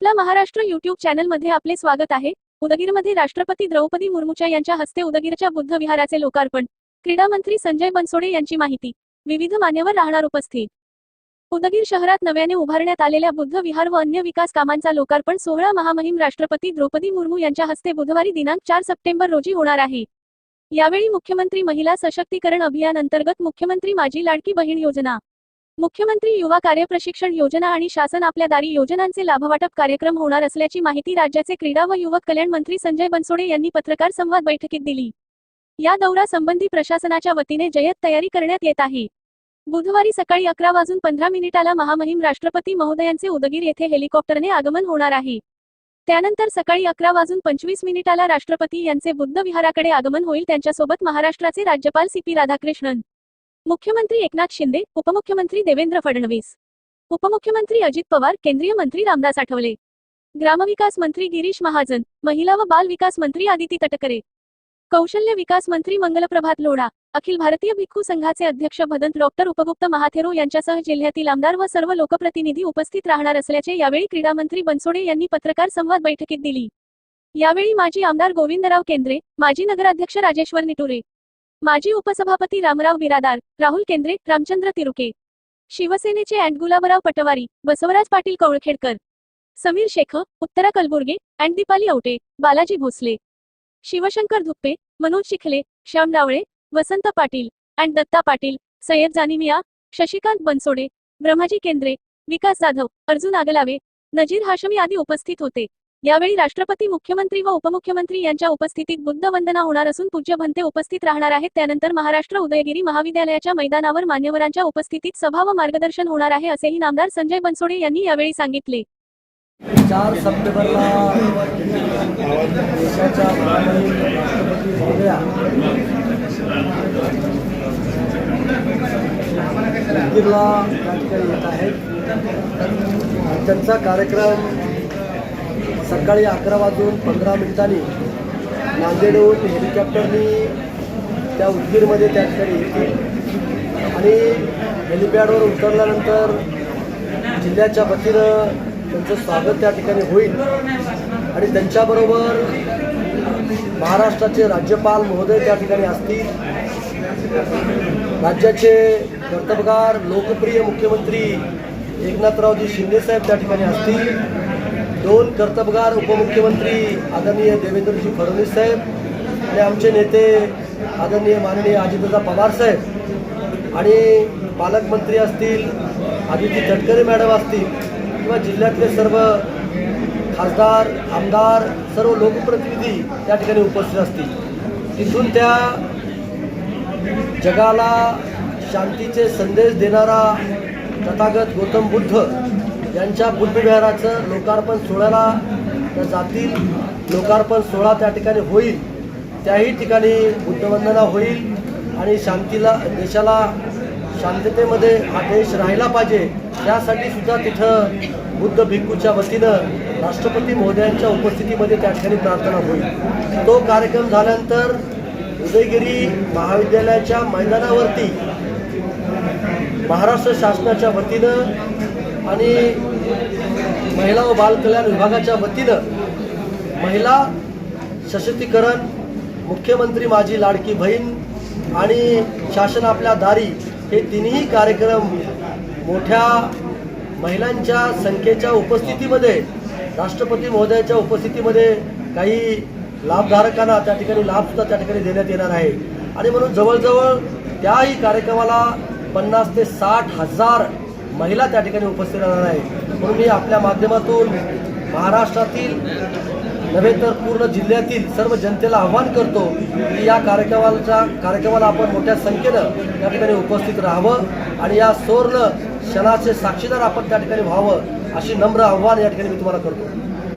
आपला महाराष्ट्र युट्यूब चॅनलमध्ये आपले स्वागत आहे. उदगीरमध्ये राष्ट्रपती द्रौपदी मुर्मूच्या यांच्या हस्ते उदगीरच्या बुद्ध विहाराचे लोकार्पण. क्रीडा मंत्री संजय बनसोडे यांची माहिती. विविध मान्यवर राहणार उपस्थित. उदगीर शहरात नव्याने उभारण्यात आलेल्या बुद्ध विहार व अन्य विकास कामांचा लोकार्पण सोहळा महामहिम राष्ट्रपती द्रौपदी मुर्मू यांच्या हस्ते बुधवारी दिनांक चार सप्टेंबर रोजी होणार आहे. यावेळी मुख्यमंत्री महिला सशक्तीकरण अभियान अंतर्गत मुख्यमंत्री माझी लाडकी बहीण योजना. मुख्यमंत्री युवा कार्यप्रशिक्षण योजना आणि शासन आपल्या दारी योजनांचे लाभवाटप कार्यक्रम होणार असल्याची माहिती राज्याचे क्रीडा व युवक कल्याण मंत्री संजय बनसोडे यांनी पत्रकार संवाद बैठकीत दिली. या दौरा संबंधी प्रशासनाच्या वतीने जय्यत तयारी करण्यात येत आहे. बुधवारी सकाळी अकरा वाजून पंधरा मिनिटाला महामहिम राष्ट्रपती महोदयांचे उदगीर येथे हेलिकॉप्टरने आगमन होणार आहे. त्यानंतर सकाळी अकरा वाजून पंचवीस मिनिटाला राष्ट्रपती यांचे बुद्ध विहाराकडे आगमन होईल त्यांच्यासोबत महाराष्ट्राचे राज्यपाल सी पी राधाकृष्णन. मुख्यमंत्री एकनाथ शिंदे उपमुख्यमंत्री देवेंद्र फडणवीस उपमुख्यमंत्री अजित पवार केंद्रीय मंत्री रामदास आठवले ग्रामविकास मंत्री गिरीश महाजन महिला व बाल विकास मंत्री आदिती तटकरे कौशल्य विकास मंत्री मंगलप्रभात लोढा अखिल भारतीय भिक्खू संघाचे अध्यक्ष भदंत डॉक्टर उपगुप्त महाथेरो यांच्यासह जिल्ह्यातील आमदार व सर्व लोकप्रतिनिधी उपस्थित राहणार असल्याचे यावेळी क्रीडा मंत्री बनसोडे यांनी पत्रकार संवाद बैठकीत दिली. यावेळी माजी आमदार गोविंदराव केंद्रे माजी नगराध्यक्ष राजेश्वर निटुरे माजी उपसभापती रामराव बिरादार राहुल केंद्रे रामचंद्र तिरुके शिवसेनेचे Adv Gulabrao Patwari Basavraj Patil Kavalkhedkar Sameer Shaikh Uttara Kalburge Adv Deepali Aute Balaji Bhosale Shivshankar Dhuppe Manoj Shikhale Shyam Dawale Vasant Patil Adv Datta Patil Sayyad Janimiya Shashikant Bansode Brahmaji Kendre Vikas Jadhav Arjun Aglave Nazir Hashmi आदी उपस्थित होते. यावेळी राष्ट्रपती मुख्यमंत्री व उपमुख्यमंत्री यांच्या उपस्थितीत बुद्ध वंदना होणार असून पूज्य भंते उपस्थित राहणार आहेत. त्यानंतर महाराष्ट्र उदयगिरी महाविद्यालयाच्या मैदानावर मान्यवरांच्या उपस्थितीत सभा व मार्गदर्शन होणार आहे असेही नामदार संजय बनसोडे यांनी यावेळी सांगितले. चार सप्टेंबरला देशाच्या महामहिम येत आहेत. त्यांचा कार्यक्रम सकाळी अकरा वाजून पंधरा मिनिटांनी नांदेडहून हेलिकॉप्टरनी त्या उदगीरमध्ये त्या ठिकाणी येतील. आणि हेलिपॅडवर उतरल्यानंतर जिल्ह्याच्या वतीनं त्यांचं स्वागत त्या ठिकाणी होईल. आणि त्यांच्याबरोबर महाराष्ट्राचे राज्यपाल महोदय त्या ठिकाणी असतील. राज्याचे कर्तबगार लोकप्रिय मुख्यमंत्री एकनाथरावजी शिंदेसाहेब त्या ठिकाणी असतील. दोन कर्तबगार उपमुख्यमंत्री आदरणीय देवेंद्रजी फडणवीस साहेब आणि आमचे नेते आदरणीय माननीय अजितदादा पवार साहेब आणि पालकमंत्री असतील आदिती तटकरे मॅडम असतील किंवा जिल्ह्यातले सर्व खासदार आमदार सर्व लोकप्रतिनिधी त्या ठिकाणी उपस्थित असतील. तिथून त्या जगाला शांतीचे संदेश देणारा तथागत गौतम बुद्ध यांच्या बुद्धविहाराचं लोकार्पण सोहळ्याला जातील. लोकार्पण सोहळा त्या ठिकाणी होईल. त्याही ठिकाणी बुद्धवंदना होईल आणि शांतीला देशाला शांततेमध्ये हा देश राहिला पाहिजे त्यासाठी सुद्धा तिथं बुद्ध भिक्खूच्या वतीनं राष्ट्रपती महोदयांच्या उपस्थितीमध्ये त्या ठिकाणी प्रार्थना होईल. तो कार्यक्रम झाल्यानंतर उदयगिरी महाविद्यालयाच्या मैदानावरती महाराष्ट्र शासनाच्या वतीनं आणि महिला व बालकल्याण विभागाच्या वतीनं महिला सशक्तीकरण मुख्यमंत्री माझी लाडकी बहीण आणि शासन आपल्या दारी हे तिन्ही कार्यक्रम मोठ्या महिलांच्या संख्येच्या उपस्थितीमध्ये राष्ट्रपती महोदयाच्या उपस्थितीमध्ये काही लाभधारकांना त्या ठिकाणी लाभसुद्धा त्या ठिकाणी देण्यात येणार आहे. आणि म्हणून जवळजवळ त्याही कार्यक्रमाला पन्नास ते साठ हजार महिला त्या ठिकाणी उपस्थित राहणार आहे. म्हणून मी आपल्या माध्यमातून महाराष्ट्रातील नव्हे तर पूर्ण जिल्ह्यातील सर्व जनतेला आव्हान करतो की या कार्यक्रमाच्या कार्यक्रमाला आपण मोठ्या संख्येनं या ठिकाणी उपस्थित राहावं आणि या सुवर्ण क्षणाचे साक्षीदार आपण त्या ठिकाणी व्हावं अशी नम्र आव्हान या ठिकाणी मी तुम्हाला करतो.